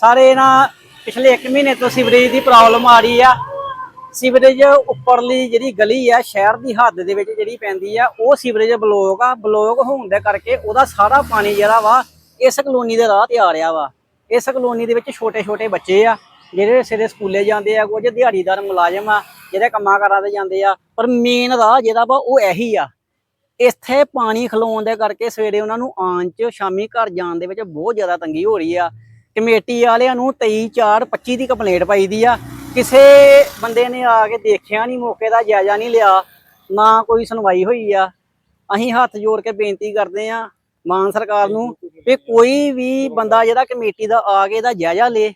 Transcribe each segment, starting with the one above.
ਸਾਰੇ ਨਾ ਪਿਛਲੇ 1 ਮਹੀਨੇ ਤੋਂ ਸੀਵਰੇਜ ਦੀ ਪ੍ਰੋਬਲਮ ਆ ਰਹੀ ਆ। ਸੀਵਰੇਜ ਉੱਪਰਲੀ ਜਿਹੜੀ ਗਲੀ ਆ, ਸ਼ਹਿਰ ਦੀ ਹੱਦ ਦੇ ਵਿੱਚ ਜਿਹੜੀ ਪੈਂਦੀ ਆ, ਉਹ ਸੀਵਰੇਜ ਬਲੋਕ ਆ। ਬਲੋਕ ਹੋਣ ਦੇ ਕਰਕੇ ਉਹਦਾ ਸਾਰਾ ਪਾਣੀ ਜਿਹੜਾ ਵਾ, ਇਸ ਕਲੋਨੀ ਦੇ ਰਾਹ ਤੇ ਆ ਰਿਹਾ ਵਾ। ਇਸ ਕਲੋਨੀ ਦੇ ਵਿੱਚ ਛੋਟੇ ਛੋਟੇ ਬੱਚੇ ਆ, ਜਿਹੜੇ ਸਿਰੇ ਸਕੂਲੇ ਜਾਂਦੇ ਆ, ਕੁਝ ਦਿਹਾੜੀਦਾਰ ਮੁਲਾਜ਼ਮ ਆ, ਜਿਹੜੇ ਕੰਮਾਂ ਕਾਰਾਂ ਤੇ ਜਾਂਦੇ ਆ। ਪਰ ਮੇਨ ਰਾਹ ਜਿਹੜਾ ਵਾ, ਉਹ ਇਹੀ ਆ। ਇੱਥੇ ਪਾਣੀ ਖਲੋਣ ਦੇ ਕਰਕੇ ਸਵੇਰੇ ਉਹਨਾਂ ਨੂੰ ਆਉਣ ਚ, ਸ਼ਾਮੀ ਘਰ ਜਾਣ ਦੇ ਵਿੱਚ ਬਹੁਤ ਜ਼ਿਆਦਾ ਤੰਗੀ ਹੋ ਰਹੀ ਆ। ਕਮੇਟੀ ਵਾਲਿਆਂ ਨੂੰ 23 4 25 ਦੀ ਕੰਪਲੇਂਟ ਪਾਈ ਦੀ ਆ। ਕਿਸੇ ਬੰਦੇ ਨੇ ਆ ਕੇ ਦੇਖਿਆ ਨਹੀਂ, ਮੌਕੇ ਦਾ ਜਾਇਜ਼ਾ ਨਹੀਂ ਲਿਆ, ਨਾ ਕੋਈ ਸੁਣਵਾਈ ਹੋਈ ਆ। ਅਸੀਂ ਹੱਥ ਜੋੜ ਕੇ ਬੇਨਤੀ ਕਰਦੇ ਆ, ਮਾਨ ਸਰਕਾਰ ਨੂੰ, ਵੀ ਕੋਈ ਵੀ ਬੰਦਾ ਜਿਹੜਾ ਕਮੇਟੀ ਦਾ ਆ ਕੇ ਇਹਦਾ ਜਾਇਜ਼ਾ ਲੇ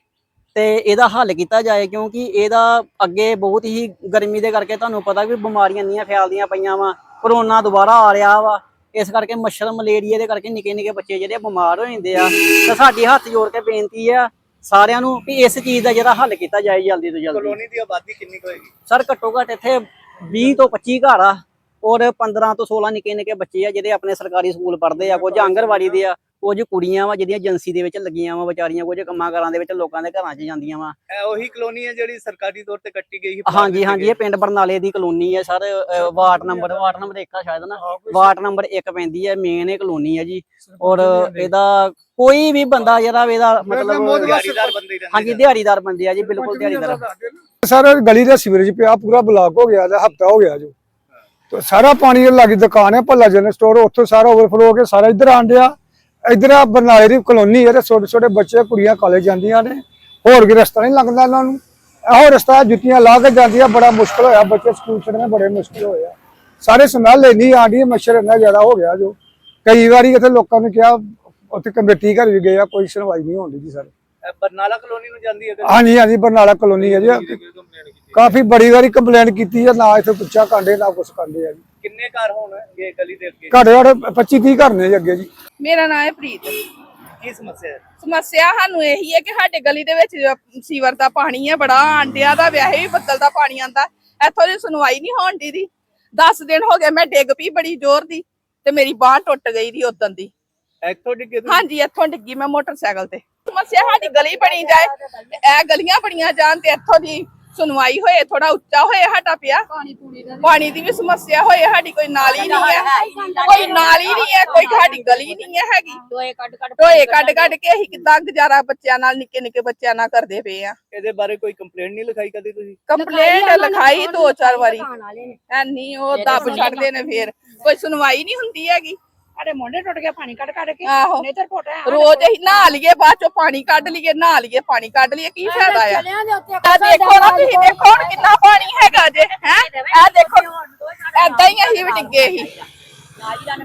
ਤੇ ਇਹਦਾ ਹੱਲ ਕੀਤਾ ਜਾਏ, ਕਿਉਂਕਿ ਇਹਦਾ ਅੱਗੇ ਬਹੁਤ ਹੀ ਗਰਮੀ ਦੇ ਕਰਕੇ ਤੁਹਾਨੂੰ ਪਤਾ ਵੀ ਬਿਮਾਰੀਆਂ ਇੰਨੀਆਂ ਫੈਲਦੀਆਂ ਪਈਆਂ ਵਾ, ਕਰੋਨਾ ਦੁਬਾਰਾ ਆ ਰਿਹਾ ਵਾ। ਇਸ ਕਰਕੇ ਮੱਛਰ ਮਲੇਰੀਆ ਦੇ ਕਰਕੇ ਨਿੱਕੇ ਨਿੱਕੇ ਬੱਚੇ ਜਿਹੜੇ ਬਿਮਾਰ ਹੋ ਜਾਂਦੇ ਆ। ਤੇ ਸਾਡੀ ਹੱਥ ਜੋੜ ਕੇ ਬੇਨਤੀ ਆ ਸਾਰਿਆਂ ਨੂੰ ਵੀ ਇਸ ਚੀਜ਼ ਦਾ ਜਿਹੜਾ ਹੱਲ ਕੀਤਾ ਜਾਏ ਜਲਦੀ ਤੋਂ ਜਲਦੀ। ਕਲੋਨੀ ਦੀ ਆਬਾਦੀ ਕਿੰਨੀ ਕੁ ਹੋਏਗੀ? ਸਰ ਘੱਟੋ ਘੱਟ ਇੱਥੇ 20 ਤੋਂ 25 ਘਰ ਆ ਔਰ 15 ਤੋਂ 16 ਨਿੱਕੇ ਨਿੱਕੇ ਬੱਚੇ ਆ ਜਿਹੜੇ ਆਪਣੇ ਸਰਕਾਰੀ ਸਕੂਲ ਪੜ੍ਹਦੇ ਆ ਕੁਝ ਆਂਗਣਵਾੜੀ ਦੇ ਆ। ਕੁਝ ਕੁੜੀਆਂ ਵਾ ਜਿਹੜੀਆਂ ਏਜੰਸੀ ਦੇ ਵਿੱਚ ਲੱਗੀਆਂ ਵਾ ਵਿਚਾਰੀਆਂ ਕੁਝ ਕੰਮਾਂ ਕਾਰਾਂ ਦੇ ਵਿੱਚ ਲੋਕਾਂ ਦੇ ਘਰਾਂ 'ਚ ਜਾਂਦੀਆਂ ਵਾ। ਇਹ ਉਹੀ ਕਲੋਨੀ ਹੈ ਜਿਹੜੀ ਸਰਕਾਰੀ ਤੌਰ ਤੇ ਕੱਟੀ ਗਈ ਸੀ ਹਾਂਜੀ ਹਾਂਜੀ ਇਹ ਪਿੰਡ ਬਰਨਾਲੇ ਦੀ ਕਲੋਨੀ ਹੈ sir ward number ward number 1 ਆ ਸ਼ਾਇਦ ਨਾ। ਵਾਰਡ ਨੰਬਰ 1 ਪੈਂਦੀ ਹੈ ਮੇਨ ਇਹ ਕਲੋਨੀ ਹੈ ਜੀ। ਔਰ ਇਹਦਾ ਕੋਈ ਵੀ ਬੰਦਾ ਜਿਹੜਾ ਇਹਦਾ ਮਤਲਬ ਹਾਂਜੀ ਦਿਹਾੜੀਦਾਰ ਬੰਦੇ ਆ ਜੀ ਬਿਲਕੁਲ ਦਿਹਾੜੀਦਾਰ। ਸਰ ਗਲੀ ਦਾ ਸੀਵਰੇਜ ਪਿਆ ਪੂਰਾ ਬਲਾਕ ਹੋ ਗਿਆ ਦਾ ਹਫਤਾ ਹੋ ਗਿਆ ਜੋ। ਤੇ ਸਾਰਾ ਪਾਣੀ ਲਾਗੀ ਦੁਕਾਨ ਹੈ ਭੱਲਾ ਜਨ ਸਟੋਰ ਉੱਥੋਂ ਸਾਰਾ ਓਵਰਫਲੋ ਹੋ ਕੇ ਸਾਰਾ ਇੱਧਰ ਆਣ ਡਿਆ। ਇੱਧਰ ਆ ਬਰਨਾਲੇ ਦੀ ਕਲੋਨੀ ਹੈ ਤੇ ਛੋਟੇ ਛੋਟੇ ਬੱਚੇ, ਕੁੜੀਆਂ ਕਾਲਜ ਜਾਂਦੀਆਂ ਨੇ, ਹੋਰ ਵੀ ਰਸਤਾ ਨਹੀਂ ਲੱਗਦਾ ਇਹਨਾਂ ਨੂੰ। ਇਹੋ ਰਸਤਾ ਜੁੱਤੀਆਂ ਲਾ ਕੇ ਜਾਂਦੀਆਂ, ਬੜਾ ਮੁਸ਼ਕਲ ਹੋਇਆ, ਬੱਚੇ ਸਕੂਲ ਛੱਡਣੇ ਬੜੇ ਮੁਸ਼ਕਲ ਹੋਇਆ ਸਾਰੇ ਸਮੈਲ ਇੰਨੀ ਆਂਦੀ ਮੱਛਰ ਇੰਨਾ ਜ਼ਿਆਦਾ ਹੋ ਗਿਆ ਜੋ। ਕਈ ਵਾਰੀ ਇੱਥੇ ਲੋਕਾਂ ਨੇ ਕਿਹਾ, ਉੱਥੇ ਕਮੇਟੀ ਘਰ ਵੀ ਗਏ ਆ, ਕੋਈ ਸੁਣਵਾਈ ਨਹੀਂ ਹੁੰਦੀ ਜੀ, ਸਰ। ਬਰਨਾਲਾ ਕਲੋਨੀ ਨੂੰ ਜਾਂਦੀ ਹੈ ਹਾਂਜੀ ਹਾਂਜੀ ਬਰਨਾਲਾ ਕਲੋਨੀ ਹੈ ਜੀ। ਕਾਫੀ ਬੜੀ ਵਾਰੀ ਕੰਪਲੇਂਟ ਕੀਤੀ ਹੈ ਨਾ ਇੱਥੇ ਪੁੱਛਾ ਕਾਂਡੇ ਨਾ ਕੁਛ ਕਾਂਡੇ ਆ ਜੀ। ਕਿੰਨੇ ਘਰ ਹੋਣਗੇ ਗਲੀ ਦੇ ਅੱਗੇ? ਘੱਟੋ ਘੱਟ 25 30 ਘਰ ਨੇ ਜੀ ਅੱਗੇ ਜੀ। ਮੇਰਾ ਨਾਮ ਹੈ ਪ੍ਰੀਤ। ਕੀ ਸਮੱਸਿਆ ਹੈ? ਸਮੱਸਿਆ ਸਾਨੂੰ ਇਹੀ ਹੈ ਕਿ ਸਾਡੇ ਗਲੀ ਦੇ ਵਿੱਚ ਜੋ ਸੀਵਰ ਦਾ ਪਾਣੀ ਹੈ ਬੜਾ ਆਂਡਿਆਂ ਦਾ ਵਿਆਹੇ ਵੀ ਬੱਦਲ ਦਾ ਪਾਣੀ ਆਂਦਾ। ਇੱਥੋਂ ਦੀ ਸੁਣਵਾਈ ਨਹੀਂ ਹੋਣ ਦੀ ਦੀ। 10 ਦਿਨ ਹੋ ਗਏ ਮੈਂ ਡਿੱਗ ਪਈ ਬੜੀ ਜ਼ੋਰ ਦੀ ਤੇ ਮੇਰੀ ਬਾਹ ਟੁੱਟ ਗਈ ਦੀ ਉਦੋਂ ਦੀ। ਇੱਥੋਂ ਡਿੱਗੇ ਤੁਸੀਂ? ਹਾਂਜੀ ਇੱਥੋਂ ਡਿੱਗੀ ਮੈਂ ਮੋਟਰਸਾਈਕਲ ਤੇ। ਸਮੱਸਿਆ ਸਾਡੀ ਗਲੀ ਬਣੀ ਜਾਏ ਤੇ ਇਹ ਗਲੀਆਂ ਬਣੀਆਂ ਜਾਣ ਤੇ ਇੱਥੋਂ ਦੀ ਸੁਣਵਾਈ ਹੋਏ ਥੋੜਾ ਉੱਚਾ ਹੋਏ ਸਾਡਾ ਪਿਆ। ਪਾਣੀ ਦੀ ਵੀ ਸਮੱਸਿਆ ਹੋਏ ਸਾਡੀ ਕੋਈ ਨਾਲੀ ਨਹੀਂ ਹੈ। ਕੋਈ ਨਾਲੀ ਨਹੀਂ ਹੈ ਕੋਈ ਸਾਡੀ ਗਲੀ ਨਹੀਂ ਹੈ ਹੈਗੀ। ਟੋਏ ਕੱਢ ਕੱਢ ਟੋਏ ਕੱਢ ਕੱਢ ਕੇ ਅਸੀਂ ਕਿੱਦਾਂ ਗੁਜ਼ਾਰਾ ਬੱਚਿਆਂ ਨਾਲ ਨਿੱਕੇ ਨਿੱਕੇ ਬੱਚਿਆਂ ਨਾਲ ਕਰਦੇ ਪਏ ਆ। ਇਹਦੇ ਬਾਰੇ ਕੋਈ ਕੰਪਲੇਂਟ ਨਹੀਂ ਲਿਖਾਈ ਕਦੇ ਤੁਸੀਂ? ਕੰਪਲੇਂਟ ਲਿਖਾਈ ਦੋ ਚਾਰ ਵਾਰੀ। ਖਾਣ ਵਾਲੇ ਨੇ। ਐਨੀ ਉਹ ਦੱਬ ਛੱਡਦੇ ਨੇ ਫੇਰ। ਕੋਈ ਸੁਣਵਾਈ ਨਹੀਂ ਹੁੰਦੀ ਹੈਗੀ। ਸਾਡੇ ਮੁੰਡੇ ਟੁੱਟ ਗਏ ਪਾਣੀ ਕੱਢ ਕੱਢ ਕੇ। ਆਹੋ। ਨੇਤਰ ਪੋਟਾ ਰੋਜ਼ ਅਸੀਂ ਨਹਾ ਲਈਏ ਬਾਅਦ ਚੋਂ ਪਾਣੀ ਕੱਢ ਲਈਏ ਨਹਾ ਲਈਏ ਪਾਣੀ ਕੱਢ ਲਈਏ ਕੀ ਫਾਇਦਾ ਆ? ਚਲਿਆਂ ਦੇ ਉੱਤੇ ਆ ਦੇਖੋ ਨਾ ਤੁਸੀਂ ਦੇਖੋ ਹੁਣ ਕਿੰਨਾ ਪਾਣੀ ਹੈਗਾ ਜੇ ਹੈ? ਆ ਦੇਖੋ ਐਦਾਂ ਹੀ ਅਸੀਂ ਵੀ ਡਿੱਗੇ ਸੀ।